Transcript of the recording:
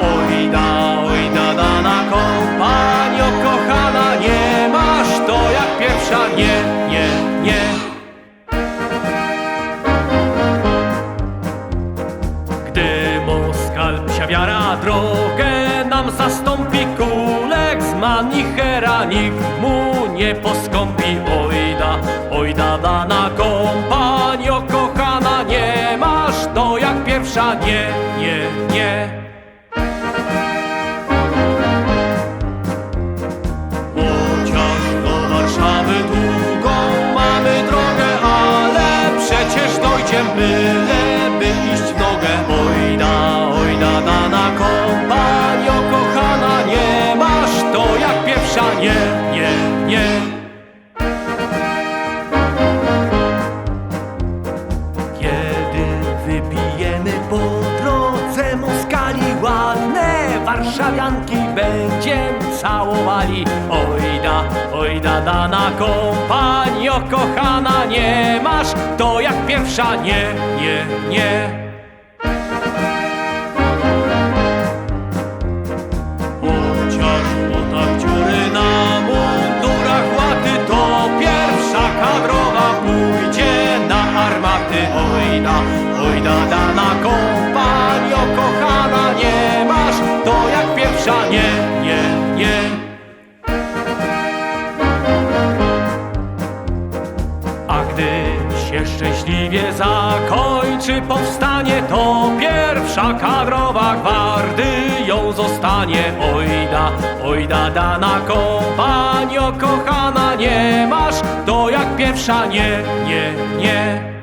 oj da, oj da, kompanio kochana, nie masz to jak pierwsza, nie, nie, nie. Gdy Moskal psia wiara drogę nam zastąpi kulek z manichera nikt mu nie poskąpi. Ojda, ojda dana kompanio pierwsza nie, nie, nie. Chociaż do Warszawy długą mamy drogę, ale przecież dojdziem po drodze Moskali ładne warszawianki będziem całowali. Ojda, ojda dana kompanio kochana nie masz to jak pierwsza nie, nie, nie. Chociaż po tak nie, nie, nie A gdy się szczęśliwie zakończy powstanie, to pierwsza kadrowa gwardy ją zostanie. Ojda, ojda dana kompanio kochana, nie masz to jak pierwsza, nie, nie, nie.